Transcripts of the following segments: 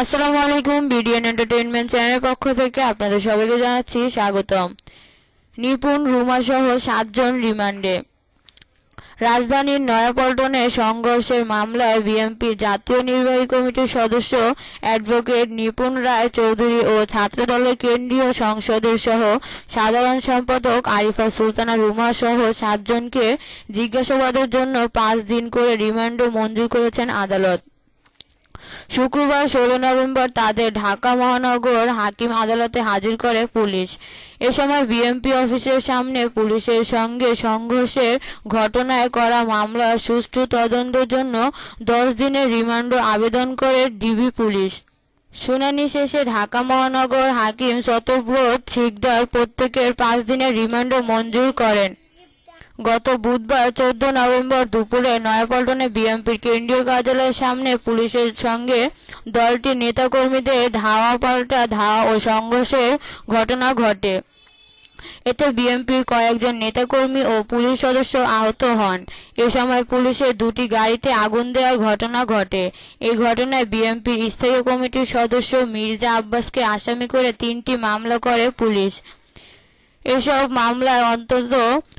আসসালামু আলাইকুম, BDN entertainment চ্যানেলের পক্ষ থেকে আপনাদের সবাইকে জানাচ্ছি স্বাগতম। নিপুণ রুমা সহ সাতজন রিমান্ডে। রাজধানীর নয়াপল্টনে সংঘর্ষের মামলায় বিএনপি জাতীয় নির্বাহী কমিটির সদস্য অ্যাডভোকেট নিপুণ রায় চৌধুরী ও ছাত্রদলের কেন্দ্রীয় সংসদের সহ সাধারণ সম্পাদক আরিফা সুলতানা রুমা সহ সাতজনকে জিজ্ঞাসাবাদের জন্য পাঁচ দিন করে রিমান্ডও মঞ্জুর করেছেন আদালত। শুক্রবার ষোলো নভেম্বর তাদের ঢাকা মহানগর হাকিম আদালতে হাজির করে পুলিশ। এ সময় বিএমপি অফিসের সামনে পুলিশের সঙ্গে সংঘর্ষের ঘটনায় করা মামলা সুষ্ঠু তদন্তের জন্য দশ দিনের রিমান্ড আবেদন করে ডিবি পুলিশ। শুনানি শেষে ঢাকা মহানগর হাকিম শতব্রত শিকদার প্রত্যেকের পাঁচ দিনের রিমান্ড মঞ্জুর করেন। গত বুধবার চোদ্দ নভেম্বর দুপুরে নয়াপল্টনে বিএনপির কেন্দ্রীয় কার্যালয়ের সামনে পুলিশের সঙ্গে দলটির নেতাকর্মীদের ধাওয়া পাল্টা ধাওয়া ও সংঘর্ষের ঘটনা ঘটে। এতে বিএনপির কয়েকজন নেতাকর্মী ও পুলিশ সদস্য আহত হন। এ সময় পুলিশের দুটি গাড়িতে আগুন দেওয়ার ঘটনা ঘটে। এই ঘটনায় বিএনপির স্থায়ী কমিটির সদস্য মির্জা আব্বাসকে আসামি করে তিনটি মামলা করে পুলিশ। এসব মামলায় অন্তত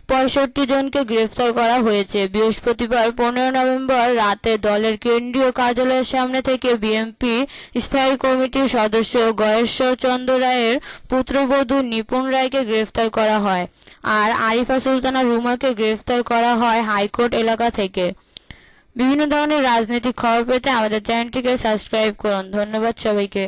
পঁয়ষট্টি জনকে গ্রেফতার করা হয়েছে। বৃহস্পতিবার পনেরো নভেম্বর রাতে দলের কেন্দ্রীয় কার্যালয়ের সামনে থেকে বিএনপি স্থায়ী কমিটির সদস্য গয়েশ্বর চন্দ্র রায়ের পুত্রবধূ নিপুণ রায়কে গ্রেফতার করা হয় আর আরিফা সুলতানা রুমাকে গ্রেফতার করা হয় হাইকোর্ট এলাকা থেকে। বিভিন্ন ধরনের রাজনৈতিক খবর পেতে আমাদের চ্যানেলটিকে সাবস্ক্রাইব করুন। ধন্যবাদ সবাইকে।